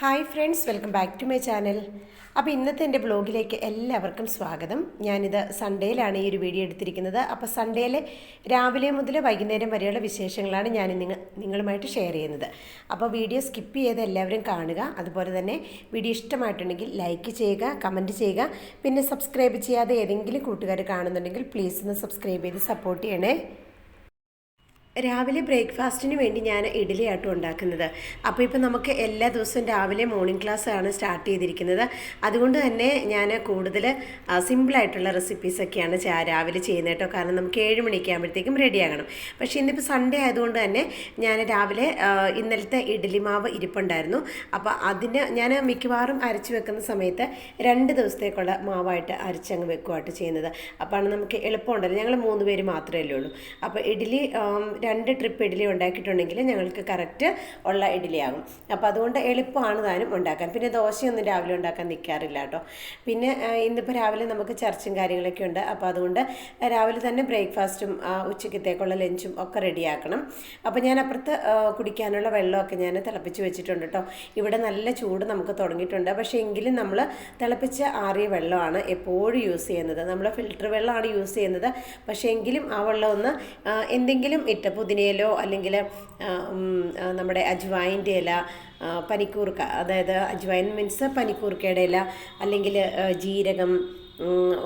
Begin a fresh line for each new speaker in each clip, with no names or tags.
Hi friends welcome back to my channel അപ്പോൾ ഇന്നത്തെ എന്റെ ബ്ലോഗിലേക്ക് എല്ലാവർക്കും സ്വാഗതം. ഞാനിത് സൺഡേയിലാണ് ഈ ഒരു വീഡിയോ എടുത്തിരിക്കുന്നത്. അപ്പോൾ സൺഡേയിലെ രാവിലെ മുതൽ വൈകുന്നേരം വരെയുള്ള വിശേഷങ്ങളാണ് ഞാൻ നിങ്ങൾ നിങ്ങളുമായിട്ട് ഷെയർ ചെയ്യുന്നത്. അപ്പോൾ വീഡിയോ സ്കിപ്പ് ചെയ്ത് എല്ലാവരും കാണുക. അതുപോലെ തന്നെ വീഡിയോ ഇഷ്ടമായിട്ടുണ്ടെങ്കിൽ ലൈക്ക് ചെയ്യുക കമന്റ് ചെയ്യുക. പിന്നെ സബ്സ്ക്രൈബ് ചെയ്യാതെ ഏതെങ്കിലും കൂട്ടുകാർ കാണുന്നുണ്ടെങ്കിൽ പ്ലീസ് ഒന്ന് സബ്സ്ക്രൈബ് ചെയ്ത് സപ്പോർട്ട് ചെയ്യണേ. രാവിലെ ബ്രേക്ക്ഫാസ്റ്റിന് വേണ്ടി ഞാൻ ഇഡ്ഡലി ആട്ടോ ഉണ്ടാക്കുന്നത്. അപ്പോൾ ഇപ്പോൾ നമുക്ക് എല്ലാ ദിവസവും രാവിലെ മോർണിംഗ് ക്ലാസ് ആണ് സ്റ്റാർട്ട് ചെയ്തിരിക്കുന്നത്. അതുകൊണ്ട് തന്നെ ഞാൻ കൂടുതൽ സിമ്പിളായിട്ടുള്ള റെസിപ്പീസൊക്കെയാണ് രാവിലെ ചെയ്യുന്നത് കേട്ടോ. കാരണം നമുക്ക് ഏഴ് മണിക്കാകുമ്പോഴത്തേക്കും റെഡിയാകണം പക്ഷേ ഇന്നിപ്പോൾ സൺഡേ ആയതുകൊണ്ട് തന്നെ ഞാൻ രാവിലെ ഇന്നലത്തെ ഇഡ്ഡലി മാവ് ഇരിപ്പുണ്ടായിരുന്നു. അപ്പോൾ അതിന് ഞാൻ മിക്കവാറും അരച്ച് വെക്കുന്ന സമയത്ത് രണ്ട് ദിവസത്തേക്കുള്ള മാവായിട്ട് അരച്ചങ്ങ് വെക്കുവായിട്ട് ചെയ്യുന്നത്. അപ്പോഴാണ് നമുക്ക് എളുപ്പമുണ്ടല്ലോ. ഞങ്ങൾ മൂന്ന് പേര് മാത്രമേ ഉള്ളൂ. അപ്പോൾ ഇഡ്ഡലി ആം, രണ്ട് ട്രിപ്പ് ഇഡ്ഡലി ഉണ്ടാക്കിയിട്ടുണ്ടെങ്കിൽ ഞങ്ങൾക്ക് കറക്റ്റ് ഉള്ള ഇഡ്ഡലി ആകും അപ്പോൾ അതുകൊണ്ട് എളുപ്പമാണ് താനും ഉണ്ടാക്കാൻ. പിന്നെ ദോശയൊന്നും രാവിലെ ഉണ്ടാക്കാൻ നിൽക്കാറില്ല കേട്ടോ. പിന്നെ ഇന്നിപ്പോൾ രാവിലെ നമുക്ക് ചർച്ചും കാര്യങ്ങളൊക്കെ ഉണ്ട്. അപ്പോൾ അതുകൊണ്ട് രാവിലെ തന്നെ ബ്രേക്ക്ഫാസ്റ്റും ഉച്ചക്കത്തേക്കുള്ള ലഞ്ചും ഒക്കെ റെഡിയാക്കണം. അപ്പോൾ ഞാൻ അപ്പുറത്ത് കുടിക്കാനുള്ള വെള്ളമൊക്കെ ഞാൻ തിളപ്പിച്ച് വെച്ചിട്ടുണ്ട് കേട്ടോ. ഇവിടെ നല്ല ചൂട് നമുക്ക് തുടങ്ങിയിട്ടുണ്ട്. പക്ഷേ എങ്കിലും നമ്മൾ തിളപ്പിച്ച് ആറിയ വെള്ളമാണ് എപ്പോഴും യൂസ് ചെയ്യുന്നത്. നമ്മൾ ഫിൽറ്റർ വെള്ളമാണ് യൂസ് ചെയ്യുന്നത്. പക്ഷേ എങ്കിലും ആ വെള്ളം ഒന്ന് എന്തെങ്കിലും ഇട്ട് പുതിനയിലോ അല്ലെങ്കിൽ നമ്മുടെ അജ്വായിന്റെ ഇല പനിക്കൂർക്ക അതായത് അജ്വൈൻ മീൻസ് പനിക്കൂർക്കയുടെ ഇല അല്ലെങ്കിൽ ജീരകം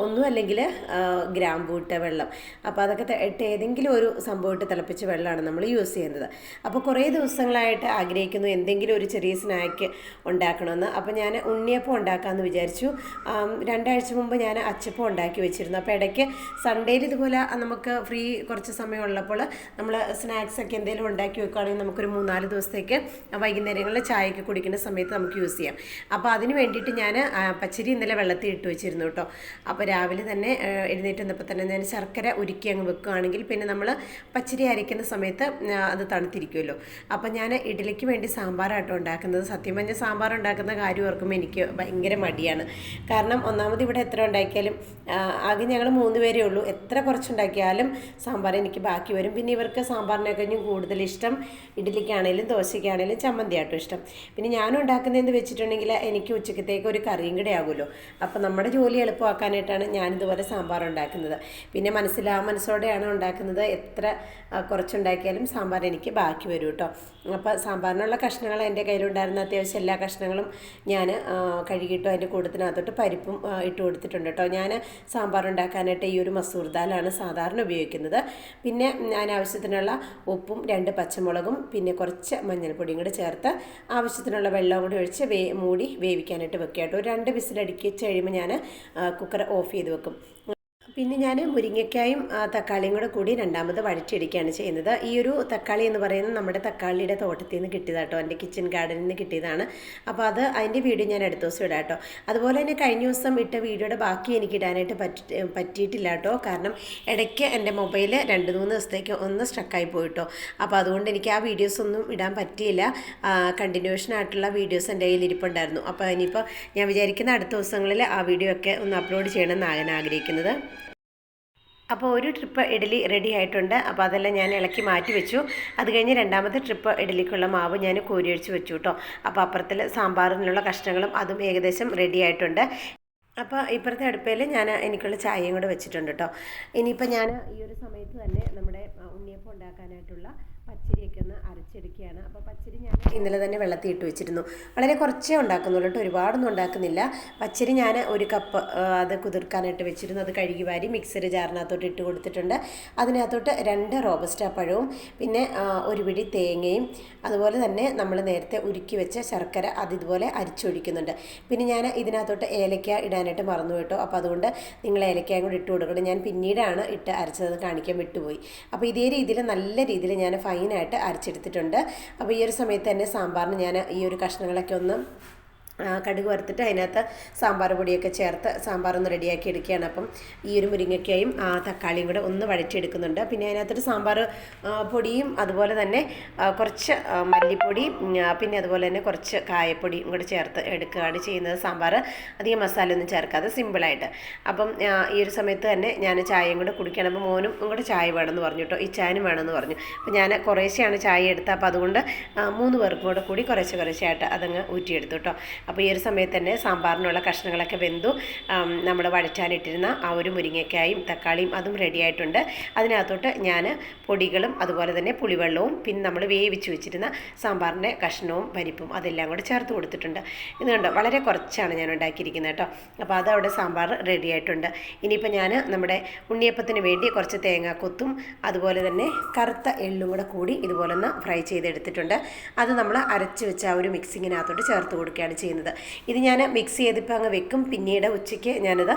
ഒന്നും അല്ലെങ്കിൽ ഗ്രാമ്പൂട്ട വെള്ളം. അപ്പോൾ അതൊക്കെ ഇട്ട് ഏതെങ്കിലും ഒരു സംഭവം ഇട്ട് തിളപ്പിച്ച വെള്ളമാണ് നമ്മൾ യൂസ് ചെയ്യുന്നത്. അപ്പോൾ കുറേ ദിവസങ്ങളായിട്ട് ആഗ്രഹിക്കുന്നു എന്തെങ്കിലും ഒരു ചെറിയ സ്നാക്ക് ഉണ്ടാക്കണമെന്ന്. അപ്പോൾ ഞാൻ ഉണ്ണിയപ്പം ഉണ്ടാക്കാമെന്ന് വിചാരിച്ചു. രണ്ടാഴ്ച മുമ്പ് ഞാൻ അച്ചപ്പം ഉണ്ടാക്കി വെച്ചിരുന്നു. അപ്പോൾ ഇടയ്ക്ക് സൺഡേയിൽ ഇതുപോലെ നമുക്ക് ഫ്രീ കുറച്ച് സമയം ഉള്ളപ്പോൾ നമ്മൾ സ്നാക്സ് ഒക്കെ എന്തെങ്കിലും ഉണ്ടാക്കി വെക്കുകയാണെങ്കിൽ നമുക്കൊരു മൂന്നാൽ ദിവസത്തേക്ക് വൈകുന്നേരങ്ങളിൽ ചായയൊക്കെ കുടിക്കുന്ന സമയത്ത് നമുക്ക് യൂസ് ചെയ്യാം. അപ്പോൾ അതിന് വേണ്ടിയിട്ട് ഞാൻ പച്ചരി ഇന്നലെ വെള്ളത്തിൽ ഇട്ട് വെച്ചിരുന്നു കേട്ടോ. അപ്പോൾ രാവിലെ തന്നെ എഴുന്നേറ്റ് വന്നപ്പോൾ തന്നെ ഞാൻ ശർക്കര ഉരുക്കി അങ്ങ് വെക്കുകയാണെങ്കിൽ പിന്നെ നമ്മൾ പച്ചരി അരയ്ക്കുന്ന സമയത്ത് അത് തണുത്തിരിക്കുമല്ലോ. അപ്പോൾ ഞാൻ ഇഡ്ഡലിക്ക് വേണ്ടി സാമ്പാറാട്ടോ ഉണ്ടാക്കുന്നത്. സത്യം പറഞ്ഞാൽ സാമ്പാർ ഉണ്ടാക്കുന്ന കാര്യം ഓർക്കുമ്പോൾ എനിക്ക് ഭയങ്കര മടിയാണ്. കാരണം ഒന്നാമത് ഇവിടെ എത്ര ഉണ്ടാക്കിയാലും ആകെ ഞങ്ങൾ മൂന്ന് പേരേ ഉള്ളൂ. എത്ര കുറച്ചുണ്ടാക്കിയാലും സാമ്പാർ എനിക്ക് ബാക്കി വരും. പിന്നെ ഇവർക്ക് സാമ്പാറിനെ കഴിഞ്ഞും കൂടുതൽ ഇഷ്ടം ഇഡ്ഡലിക്കാണേലും ദോശയ്ക്കാണേലും ചമ്മന്തിയാട്ടോ ഇഷ്ടം. പിന്നെ ഞാൻ ഉണ്ടാക്കുന്നതെന്ന് വെച്ചിട്ടുണ്ടെങ്കിൽ എനിക്ക് ഉച്ചക്കത്തേക്ക് ഒരു കറിയും കൂടെ ആകുമല്ലോ. അപ്പോൾ നമ്മുടെ ജോലി എളുപ്പമാക്കാനായിട്ടാണ് ഞാനിതുപോലെ സാമ്പാർ ഉണ്ടാക്കുന്നത്. പിന്നെ മനസ്സിലാ മനസ്സോടെയാണ് ഉണ്ടാക്കുന്നത് എത്ര കുറച്ചുണ്ടാക്കിയാലും സാമ്പാർ എനിക്ക് ബാക്കി വരും കേട്ടോ. അപ്പോൾ സാമ്പാറിനുള്ള കഷ്ണങ്ങൾ എന്റെ കയ്യിലുണ്ടായിരുന്ന അത്യാവശ്യം എല്ലാ കഷ്ണങ്ങളും ഞാൻ കഴുകിയിട്ടു അതിന്റെ കൂട്ടത്തിനകത്തോട്ട് പരിപ്പും ഇട്ട് കൊടുത്തിട്ടുണ്ട് കേട്ടോ. ഞാൻ സാമ്പാർ ഉണ്ടാക്കാനായിട്ട് ഈ ഒരു മസൂർ ദാലാണ് സാധാരണ ഉപയോഗിക്കുന്നത്. പിന്നെ ഞാൻ ആവശ്യത്തിനുള്ള ഉപ്പും രണ്ട് പച്ചമുളകും പിന്നെ കുറച്ച് മഞ്ഞൾപ്പൊടിയും കൂടി ചേർത്ത് ആവശ്യത്തിനുള്ള വെള്ളം കൂടി ഒഴിച്ച് വേ മൂടി വേവിക്കാനായിട്ട് വെക്കുക കേട്ടോ. രണ്ട് രണ്ട് വിസിലടിക്കിച്ച് കഴിയുമ്പോൾ ഞാൻ കുക്കർ ഓഫ് ചെയ്ത് വെക്കും. പിന്നെ ഞാൻ മുരിങ്ങയ്ക്കായും തക്കാളിയും കൂടെ കൂടി രണ്ടാമത് വഴറ്റിയെടുക്കുകയാണ് ചെയ്യുന്നത്. ഈ ഒരു തക്കാളി എന്ന് പറയുന്നത് നമ്മുടെ തക്കാളിയുടെ തോട്ടത്തിൽ നിന്ന് കിട്ടിയതാട്ടോ. എന്റെ കിച്ചൺ ഗാർഡനിൽ നിന്ന് കിട്ടിയതാണ്. അപ്പോൾ അത് അതിന്റെ വീഡിയോ ഞാൻ അടുത്ത ദിവസം ഇടാം കേട്ടോ അതുപോലെ തന്നെ കഴിഞ്ഞ ദിവസം ഇട്ട വീഡിയോയുടെ ബാക്കി എനിക്ക് ഇടാനായിട്ട് പറ്റി പറ്റിയിട്ടില്ല കേട്ടോ കാരണം ഇടയ്ക്ക് എന്റെ മൊബൈൽ രണ്ട് മൂന്ന് ദിവസത്തേക്ക് ഒന്ന് സ്ട്രക്കായി പോയിട്ടോ. അപ്പോൾ അതുകൊണ്ട് എനിക്ക് ആ വീഡിയോസ് ഒന്നും ഇടാൻ പറ്റിയില്ല. കണ്ടിന്യൂഷൻ ആയിട്ടുള്ള വീഡിയോസ് എന്റെ കയ്യിൽ ഇരിപ്പുണ്ടായിരുന്നു അപ്പോൾ ഇനിയിപ്പോൾ ഞാൻ വിചാരിക്കുന്ന അടുത്ത ദിവസങ്ങളിൽ ആ വീഡിയോ ഒക്കെ ഒന്ന് അപ്ലോഡ് ചെയ്യണമെന്നാണ് ആഗ്രഹിക്കുന്നത്. അപ്പോൾ ഒരു ട്രിപ്പ് ഇഡലി റെഡി ആയിട്ടുണ്ട്. അപ്പോൾ അതെല്ലാം ഞാൻ ഇളക്കി മാറ്റി വെച്ചു. അത് കഴിഞ്ഞ് രണ്ടാമത്തെ ട്രിപ്പ് ഇഡലിക്കുള്ള മാവ് ഞാൻ കോരി ഒഴിച്ച് വെച്ചു കേട്ടോ. അപ്പോൾ അപ്പുറത്തിൽ സാമ്പാറിനുള്ള കഷ്ണങ്ങളും അതും ഏകദേശം റെഡി ആയിട്ടുണ്ട്. അപ്പോൾ ഇപ്പുറത്തെ അടുപ്പയിൽ ഞാൻ എനിക്കുള്ള ചായയും കൂടെ വെച്ചിട്ടുണ്ട് കേട്ടോ. ഇനിയിപ്പോൾ ഞാൻ ഈ ഒരു സമയത്ത് തന്നെ നമ്മുടെ ഉണ്ണിയപ്പം ഉണ്ടാക്കാനായിട്ടുള്ള പച്ചരിയൊക്കെ ഒന്ന് അരച്ചെടുക്കുകയാണ്. അപ്പോൾ പച്ചരി ഞാൻ ഇന്നലെ തന്നെ വെള്ളത്തിൽ ഇട്ട് വെച്ചിരുന്നു. വളരെ കുറച്ചേ ഉണ്ടാക്കുന്നുള്ളൂ കേട്ടോ. ഒരുപാടൊന്നും ഉണ്ടാക്കുന്നില്ല. പച്ചരി ഞാൻ ഒരു കപ്പ് അത് കുതിർക്കാനായിട്ട് വെച്ചിരുന്നു. അത് കഴുകി വാരി മിക്സർ ജാറിനകത്തോട്ട് ഇട്ട് കൊടുത്തിട്ടുണ്ട്. അതിനകത്തോട്ട് രണ്ട് റോബസ്റ്റ പഴവും പിന്നെ ഒരു പിടി തേങ്ങയും അതുപോലെ തന്നെ നമ്മൾ നേരത്തെ ഉരുക്കി വെച്ച ശർക്കര അത് ഇതുപോലെ അരിച്ചൊഴിക്കുന്നുണ്ട്. പിന്നെ ഞാൻ ഇതിനകത്തോട്ട് ഏലക്ക ഇടാനായിട്ട് മറന്നു കേട്ടോ. അപ്പോൾ അതുകൊണ്ട് നിങ്ങൾ ഏലക്കയും കൂടി ഇട്ട് കൊടുക്കണം. ഞാൻ പിന്നീടാണ് ഇട്ട് അരച്ചത് കാണിക്കാൻ വിട്ടുപോയി. അപ്പോൾ ഇതേ രീതിയിൽ നല്ല രീതിയിൽ ഞാൻ ഫൈനായിട്ട് അരച്ചെടുത്തിട്ടുണ്ട്. അപ്പോൾ ഈ ഒരു സമയത്ത് തന്നെ സാമ്പാറിന് ഞാൻ ഈ ഒരു കഷ്ണങ്ങളൊക്കെ ഒന്ന് കടുക് വറുത്തിട്ട് അതിനകത്ത് സാമ്പാർ പൊടിയൊക്കെ ചേർത്ത് സാമ്പാർ ഒന്ന് റെഡിയാക്കി എടുക്കുകയാണ്. അപ്പം ഈ ഒരു മുരിങ്ങയ്ക്കായും ആ, തക്കാളിയും കൂടെ ഒന്ന് വഴറ്റിയെടുക്കുന്നുണ്ട്. പിന്നെ അതിനകത്തൊരു സാമ്പാർ പൊടിയും അതുപോലെ തന്നെ കുറച്ച് മല്ലിപ്പൊടി പിന്നെ അതുപോലെ തന്നെ കുറച്ച് കായപ്പൊടിയും കൂടെ ചേർത്ത് എടുക്കുകയാണ് ചെയ്യുന്നത് സാമ്പാർ. അധികം മസാല ഒന്നും ചേർക്കാതെ സിമ്പിളായിട്ട്. അപ്പം ഈ ഒരു സമയത്ത് തന്നെ ഞാൻ ചായയും കൂടെ കുടിക്കണം അപ്പോൾ മോനും കൂടെ ചായ വേണമെന്ന് പറഞ്ഞു കേട്ടോ. ഇച്ചാനും വേണമെന്ന് പറഞ്ഞു. അപ്പോൾ ഞാൻ കുറേശ്ശെയാണ് ചായ എടുത്തത്. അപ്പോൾ അതുകൊണ്ട് മൂന്ന് പേർക്കും കൂടെ കൂടി കുറേശ്ശെ കുറേശ്ശെ ആയിട്ട് അതങ്ങ് ഊറ്റിയെടുത്തു കേട്ടോ. അപ്പോൾ ഈ ഒരു സമയത്ത് തന്നെ സാമ്പാറിനുള്ള കഷ്ണങ്ങളൊക്കെ വെന്തു നമ്മൾ വഴറ്റാനിട്ടിരുന്ന ആ ഒരു മുരിങ്ങയ്ക്കായും തക്കാളിയും അതും റെഡി ആയിട്ടുണ്ട്. അതിനകത്തോട്ട് ഞാൻ പൊടികളും അതുപോലെ തന്നെ പുളിവെള്ളവും പിന്നെ നമ്മൾ വേവിച്ച് വെച്ചിരുന്ന സാമ്പാറിന്റെ കഷ്ണവും പരിപ്പും അതെല്ലാം കൂടെ ചേർത്ത് കൊടുത്തിട്ടുണ്ട്. ഇത് കണ്ടോ വളരെ കുറച്ചാണ് ഞാൻ ഉണ്ടാക്കിയിരിക്കുന്നത് കേട്ടോ. അപ്പോൾ അതവിടെ സാമ്പാർ റെഡി ആയിട്ടുണ്ട്. ഇനിയിപ്പോൾ ഞാൻ നമ്മുടെ ഉണ്ണിയപ്പത്തിന് വേണ്ടി കുറച്ച് തേങ്ങാക്കൊത്തും അതുപോലെ തന്നെ കറുത്ത എള്ളും കൂടെ കൂടി ഇതുപോലെ ഒന്ന് ഫ്രൈ ചെയ്തെടുത്തിട്ടുണ്ട്. അത് നമ്മൾ അരച്ച് വെച്ച ആ ഒരു മിക്സിങ്ങിനകത്തോട്ട് ചേർത്ത് കൊടുക്കുകയാണ് ചെയ്യുന്നത്. ഇത് ഞാൻ മിക്സ് ചെയ്തിപ്പോൾ അങ്ങ് വെക്കും. പിന്നീട് ഉച്ചയ്ക്ക് ഞാനിത്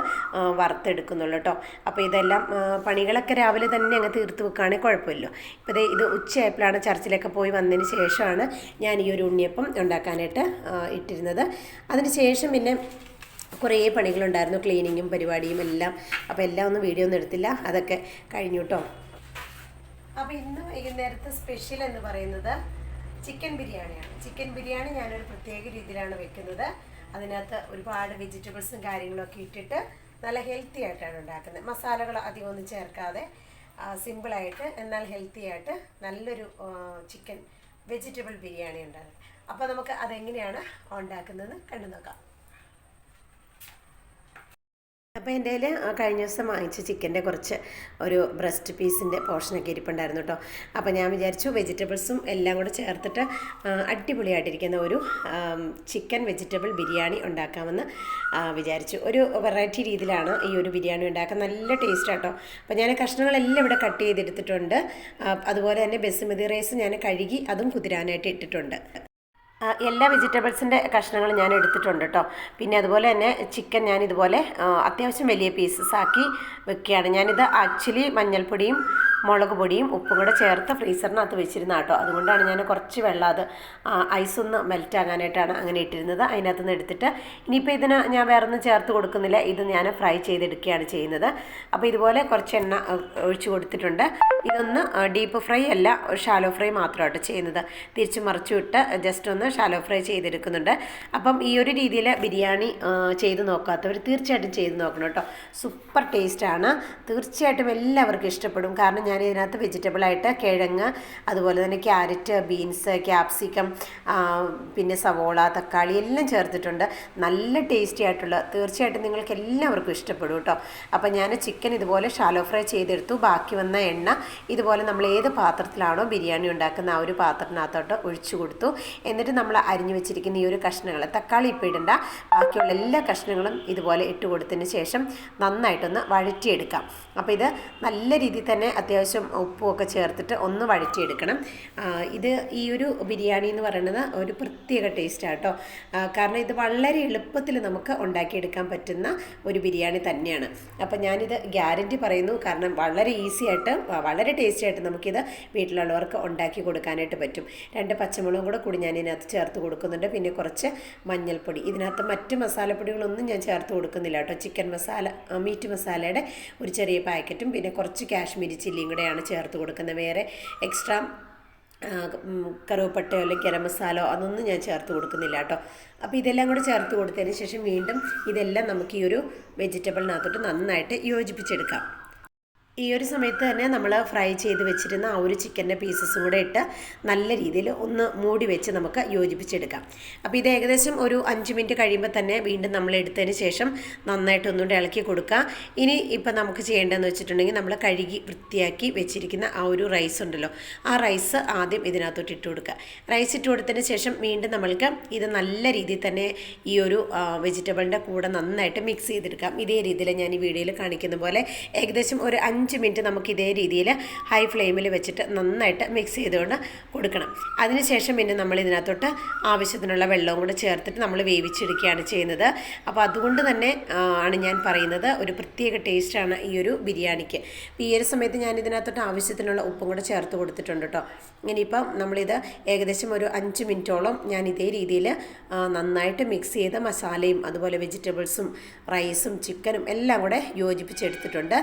വറുത്തെടുക്കുന്നുള്ളൂ കേട്ടോ. അപ്പോൾ ഇതെല്ലാം പണികളൊക്കെ രാവിലെ തന്നെ അങ്ങ് തീർത്ത് വെക്കുകയാണെങ്കിൽ കുഴപ്പമില്ലല്ലോ ഇപ്പോൾ ഇത് ഉച്ചയായപ്പോഴാണ് ചർച്ചിലൊക്കെ പോയി വന്നതിന് ശേഷമാണ് ഞാൻ ഈ ഒരു ഉണ്ണിയപ്പം ഉണ്ടാക്കാനായിട്ട് ഇട്ടിരുന്നത്. അതിന് ശേഷം പിന്നെ കുറേ പണികളുണ്ടായിരുന്നു. ക്ലീനിങ്ങും പരിപാടിയും എല്ലാം. അപ്പോൾ എല്ലാം ഒന്നും വീഡിയോ ഒന്നും എടുത്തില്ല. അതൊക്കെ കഴിഞ്ഞു കേട്ടോ. അപ്പോൾ ഇന്ന് വൈകുന്നേരത്തെ സ്പെഷ്യൽ എന്ന് പറയുന്നത് ചിക്കൻ ബിരിയാണിയാണ്. ചിക്കൻ ബിരിയാണി ഞാനൊരു പ്രത്യേക രീതിയിലാണ് വെക്കുന്നത്. അതിനകത്ത് ഒരുപാട് വെജിറ്റബിൾസും കാര്യങ്ങളൊക്കെ ഇട്ടിട്ട് നല്ല ഹെൽത്തി ആയിട്ടാണ് ഉണ്ടാക്കുന്നത്. മസാലകൾ അധികം ഒന്നും ചേർക്കാതെ സിമ്പിളായിട്ട് എന്നാൽ ഹെൽത്തി ആയിട്ട് നല്ലൊരു ചിക്കൻ വെജിറ്റബിൾ ബിരിയാണി ഉണ്ടാകും അപ്പോൾ നമുക്ക് അതെങ്ങനെയാണ് ഉണ്ടാക്കുന്നത് കണ്ടു നോക്കാം. അപ്പോൾ എന്റെ കയ്യിൽ കഴിഞ്ഞ ദിവസം വാങ്ങിച്ച ചിക്കന്റെ കുറച്ച് ഒരു ബ്രസ്റ്റ് പീസിന്റെ പോർഷനൊക്കെ ഇരിപ്പുണ്ടായിരുന്നു കേട്ടോ. അപ്പോൾ ഞാൻ വിചാരിച്ചു വെജിറ്റബിൾസും എല്ലാം കൂടെ ചേർത്തിട്ട് അടിപൊളിയായിട്ടിരിക്കുന്ന ഒരു ചിക്കൻ വെജിറ്റബിൾ ബിരിയാണി ഉണ്ടാക്കാമെന്ന് വിചാരിച്ചു. ഒരു വെറൈറ്റി രീതിയിലാണ് ഈ ഒരു ബിരിയാണി ഉണ്ടാക്കാൻ. നല്ല ടേസ്റ്റ് ആട്ടോ അപ്പോൾ ഞാൻ കഷ്ണങ്ങളെല്ലാം ഇവിടെ കട്ട് ചെയ്തെടുത്തിട്ടുണ്ട്. അതുപോലെ തന്നെ ബസുമതി റൈസ് ഞാൻ കഴുകി അതും കുതിരാനായിട്ട് ഇട്ടിട്ടുണ്ട്. എല്ലാ വെജിറ്റബിൾസിന്റെ കഷ്ണങ്ങളും ഞാൻ എടുത്തിട്ടുണ്ട് കേട്ടോ പിന്നെ അതുപോലെ തന്നെ ചിക്കൻ ഞാൻ ഇതുപോലെ അത്യാവശ്യം വലിയ പീസസ് ആക്കി വെക്കുകയാണ്. ഞാനിത് ആക്ച്വലി മഞ്ഞൾപ്പൊടിയും മുളക് പൊടിയും ഉപ്പും കൂടെ ചേർത്ത് ഫ്രീസറിനകത്ത് വെച്ചിരുന്ന കേട്ടോ അതുകൊണ്ടാണ് ഞാൻ കുറച്ച് വെള്ളം അത് ഐസ് ഒന്ന് മെൽറ്റ് ആകാനായിട്ടാണ് അങ്ങനെ ഇട്ടിരുന്നത്. അതിനകത്ത് നിന്ന് എടുത്തിട്ട് ഇനിയിപ്പോൾ ഇതിന് ഞാൻ വേറെ ഒന്നും ചേർത്ത് കൊടുക്കുന്നില്ല. ഇത് ഞാൻ ഫ്രൈ ചെയ്തെടുക്കുകയാണ് ചെയ്യുന്നത്. അപ്പോൾ ഇതുപോലെ കുറച്ച് എണ്ണ ഒഴിച്ച് കൊടുത്തിട്ടുണ്ട്. ഇതൊന്ന് ഡീപ്പ് ഫ്രൈ അല്ല ഒരു ഷാലോ ഫ്രൈ മാത്രമായിട്ട് ചെയ്യുന്നത്. തിരിച്ച് മറിച്ചു വിട്ട് ജസ്റ്റ് ഒന്ന് ഷാലോ ഫ്രൈ ചെയ്തെടുക്കുന്നുണ്ട്. അപ്പം ഈ ഒരു രീതിയിൽ ബിരിയാണി ചെയ്ത് നോക്കാത്തവർ തീർച്ചയായിട്ടും ചെയ്ത് നോക്കണം കേട്ടോ. സൂപ്പർ ടേസ്റ്റാണ് തീർച്ചയായിട്ടും എല്ലാവർക്കും ഇഷ്ടപ്പെടും. കാരണം ഞാൻ ഇതിനകത്ത് വെജിറ്റബിളായിട്ട് കിഴങ്ങ് അതുപോലെ തന്നെ ക്യാരറ്റ് ബീൻസ് ക്യാപ്സിക്കം പിന്നെ സവോള തക്കാളി എല്ലാം ചേർത്തിട്ടുണ്ട്. നല്ല ടേസ്റ്റി ആയിട്ടുള്ള തീർച്ചയായിട്ടും നിങ്ങൾക്ക് എല്ലാവർക്കും ഇഷ്ടപ്പെടും കേട്ടോ. അപ്പം ഞാൻ ചിക്കൻ ഇതുപോലെ ഷാലോ ഫ്രൈ ചെയ്തെടുത്തു. ബാക്കി വന്ന എണ്ണ ഇതുപോലെ നമ്മൾ ഏത് പാത്രത്തിലാണോ ബിരിയാണി ഉണ്ടാക്കുന്ന ആ ഒരു പാത്രത്തിനകത്തോട്ട് ഒഴിച്ചു കൊടുത്തു. എന്നിട്ട് നമ്മൾ അരിഞ്ഞു വെച്ചിരിക്കുന്ന ഈ ഒരു കഷ്ണങ്ങൾ തക്കാളി ഇപ്പോൾ ഇടണ്ട. ബാക്കിയുള്ള എല്ലാ കഷ്ണങ്ങളും ഇതുപോലെ ഇട്ട് കൊടുത്തതിന് ശേഷം നന്നായിട്ടൊന്ന് വഴറ്റിയെടുക്കാം. അപ്പോൾ ഇത് നല്ല രീതിയിൽ തന്നെ അത്യാവശ്യം ഉപ്പും ഒക്കെ ചേർത്തിട്ട് ഒന്ന് വഴറ്റിയെടുക്കണം. ഇത് ഈ ഒരു ബിരിയാണി എന്ന് പറയുന്നത് ഒരു പ്രത്യേക ടേസ്റ്റാണ് കേട്ടോ. കാരണം ഇത് വളരെ എളുപ്പത്തിൽ നമുക്ക് ഉണ്ടാക്കിയെടുക്കാൻ പറ്റുന്ന ഒരു ബിരിയാണി തന്നെയാണ്. അപ്പോൾ ഞാനിത് ഗ്യാരന്റി പറയുന്നു. കാരണം വളരെ ഈസിയായിട്ട് ആയിട്ട് വ- വളരെ ടേസ്റ്റി ആയിട്ട് നമുക്കിത് വീട്ടിലുള്ളവർക്ക് ഉണ്ടാക്കി കൊടുക്കാനായിട്ട് പറ്റും. രണ്ട് പച്ചമുളകും കൂടെ കൂടി ഞാൻ ഇതിനകത്ത് ചേർത്ത് കൊടുക്കുന്നുണ്ട്. പിന്നെ കുറച്ച് മഞ്ഞൾപ്പൊടി. ഇതിനകത്ത് മറ്റ് മസാലപ്പൊടികളൊന്നും ഞാൻ ചേർത്ത് കൊടുക്കുന്നില്ല കേട്ടോ. ചിക്കൻ മസാല മീറ്റ് മസാലയുടെ ഒരു ചെറിയ പാക്കറ്റും പിന്നെ കുറച്ച് കാശ്മീരി ചില്ലിയും കൂടെയാണ് ചേർത്ത് കൊടുക്കുന്നത്. വേറെ എക്സ്ട്രാ കറുവപ്പട്ടയോ അല്ലെങ്കിൽ ഗരം മസാലോ അതൊന്നും ഞാൻ ചേർത്ത് കൊടുക്കുന്നില്ല കേട്ടോ. അപ്പോൾ ഇതെല്ലാം കൂടെ ചേർത്ത് കൊടുത്തതിന് ശേഷം വീണ്ടും ഇതെല്ലാം നമുക്ക് ഈ ഒരു വെജിറ്റബിളിനകത്തോട്ട് നന്നായിട്ട് യോജിപ്പിച്ചെടുക്കാം. ഈ ഒരു സമയത്ത് തന്നെ നമ്മൾ ഫ്രൈ ചെയ്ത് വെച്ചിരുന്ന ആ ഒരു ചിക്കന്റെ പീസസും കൂടെ ഇട്ട് നല്ല രീതിയിൽ ഒന്ന് മൂടി വെച്ച് നമുക്ക് യോജിപ്പിച്ചെടുക്കാം. അപ്പോൾ ഇത് ഏകദേശം ഒരു അഞ്ച് മിനിറ്റ് കഴിയുമ്പോൾ തന്നെ വീണ്ടും നമ്മൾ എടുത്തതിന് ശേഷം നന്നായിട്ട് ഒന്നുകൂടെ ഇളക്കി കൊടുക്കുക. ഇനി ഇപ്പം നമുക്ക് ചെയ്യേണ്ടതെന്ന് വെച്ചിട്ടുണ്ടെങ്കിൽ നമ്മൾ കഴുകി വൃത്തിയാക്കി വെച്ചിരിക്കുന്ന ആ ഒരു റൈസ് ഉണ്ടല്ലോ ആ റൈസ് ആദ്യം ഇതിനകത്തോട്ട് ഇട്ട് കൊടുക്കുക. റൈസ് ഇട്ട് കൊടുത്തതിന് ശേഷം വീണ്ടും നമ്മൾക്ക് ഇത് നല്ല രീതിയിൽ തന്നെ ഈ ഒരു വെജിറ്റബിളിന്റെ കൂടെ നന്നായിട്ട് മിക്സ് ചെയ്തെടുക്കാം. ഇതേ രീതിയിൽ ഞാൻ ഈ വീഡിയോയിൽ കാണിക്കുന്ന പോലെ ഏകദേശം ഒരു അഞ്ച് അഞ്ച് മിനിറ്റ് നമുക്ക് ഇതേ രീതിയിൽ ഹൈ ഫ്ലെയിമിൽ വെച്ചിട്ട് നന്നായിട്ട് മിക്സ് ചെയ്തുകൊണ്ട് കൊടുക്കണം. അതിനുശേഷം പിന്നെ നമ്മൾ ഇതിനകത്തോട്ട് ആവശ്യത്തിനുള്ള വെള്ളവും കൂടെ ചേർത്തിട്ട് നമ്മൾ വേവിച്ചെടുക്കുകയാണ് ചെയ്യുന്നത്. അപ്പോൾ അതുകൊണ്ട് തന്നെ ആണ് ഞാൻ പറയുന്നത് ഒരു പ്രത്യേക ടേസ്റ്റാണ് ഈ ഒരു ബിരിയാണിക്ക്. ഈ ഒരു സമയത്ത് ഞാൻ ഇതിനകത്തോട്ട് ആവശ്യത്തിനുള്ള ഉപ്പും കൂടെ ചേർത്ത് കൊടുത്തിട്ടുണ്ട് കേട്ടോ. ഇനിയിപ്പം നമ്മളിത് ഏകദേശം ഒരു അഞ്ച് മിനിറ്റോളം ഞാൻ ഇതേ രീതിയിൽ നന്നായിട്ട് മിക്സ് ചെയ്ത മസാലയും അതുപോലെ വെജിറ്റബിൾസും റൈസും ചിക്കനും എല്ലാം കൂടെ യോജിപ്പിച്ചെടുത്തിട്ടുണ്ട്.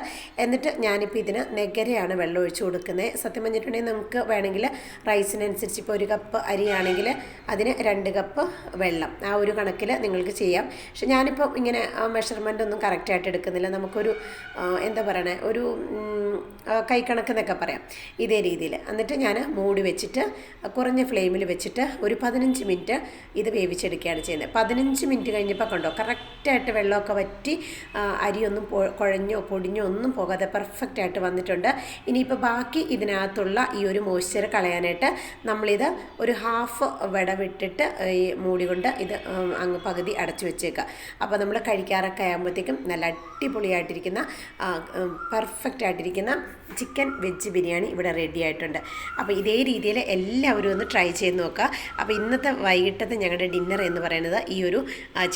എന്നിട്ട് ഞാനിപ്പോൾ ഇതിന് നെഗരയാണ് വെള്ളം ഒഴിച്ചു കൊടുക്കുന്നത് സത്യം പറഞ്ഞിട്ടുണ്ടെങ്കിൽ നമുക്ക് വേണമെങ്കിൽ റൈസിനനുസരിച്ച് ഇപ്പോൾ ഒരു കപ്പ് അരിയാണെങ്കിൽ അതിന് രണ്ട് കപ്പ് വെള്ളം. ആ ഒരു കണക്കിൽ നിങ്ങൾക്ക് ചെയ്യാം. പക്ഷെ ഞാനിപ്പോൾ ഇങ്ങനെ മെഷർമെന്റ് ഒന്നും കറക്റ്റായിട്ട് എടുക്കുന്നില്ല. നമുക്കൊരു എന്താ പറയണേ? ഒരു കൈക്കണക്ക് എന്നൊക്കെ പറയാം. ഇതേ രീതിയിൽ എന്നിട്ട് ഞാൻ മൂടി വെച്ചിട്ട് കുറഞ്ഞ ഫ്ലെയിമിൽ വെച്ചിട്ട് ഒരു പതിനഞ്ച് മിനിറ്റ് ഇത് വേവിച്ചെടുക്കുകയാണ് ചെയ്യുന്നത്. പതിനഞ്ച് മിനിറ്റ് കഴിഞ്ഞപ്പോൾ കണ്ടോ കറക്റ്റായിട്ട് വെള്ളമൊക്കെ വറ്റി അരിയൊന്നും കുഴഞ്ഞോ പൊടിഞ്ഞോ ഒന്നും പോകാതെ പെർഫെക്റ്റ് ആയിട്ട് വന്നിട്ടുണ്ട്. ഇനിയിപ്പോൾ ബാക്കി ഇതിനകത്തുള്ള ഈ ഒരു മോയ്സ്ചർ കളയാനായിട്ട് നമ്മളിത് ഒരു ഹാഫ് വിടവിട്ടിട്ട് ഈ മൂടി കൊണ്ട് ഇത് അങ്ങ് പകുതി അടച്ചു വെച്ചേക്കുക. അപ്പോൾ നമ്മൾ കഴിക്കാറൊക്കെ ആകുമ്പോഴത്തേക്കും നല്ല അടിപൊളിയായിട്ടിരിക്കുന്ന പെർഫെക്റ്റ് ആയിട്ടിരിക്കുന്ന ചിക്കൻ വെജ് ബിരിയാണി ഇവിടെ റെഡി ആയിട്ടുണ്ട്. അപ്പോൾ ഇതേ രീതിയിൽ എല്ലാവരും ഒന്ന് ട്രൈ ചെയ്ത് നോക്കുക. അപ്പോൾ ഇന്നത്തെ വൈകിട്ടത്തെ ഞങ്ങളുടെ ഡിന്നർ എന്ന് പറയുന്നത് ഈ ഒരു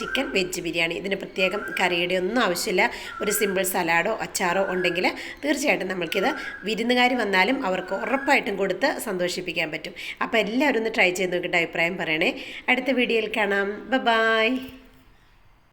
ചിക്കൻ വെജ് ബിരിയാണി. ഇതിന് പ്രത്യേകം കറിയുടെ ഒന്നും ആവശ്യമില്ല. ഒരു സിമ്പിൾ സലാഡോ അച്ചാറോ ഉണ്ടെങ്കിൽ തീർച്ചയായിട്ടും നമ്മൾക്കിത് വിരുന്നുകാർ വന്നാലും അവർക്ക് ഉറപ്പായിട്ടും കൊടുത്ത് സന്തോഷിപ്പിക്കാൻ പറ്റും. അപ്പോൾ എല്ലാവരും ഒന്ന് ട്രൈ ചെയ്ത് നോക്കിയിട്ട് അഭിപ്രായം പറയണേ. അടുത്ത വീഡിയോയിൽ കാണാം. ബ ബായ്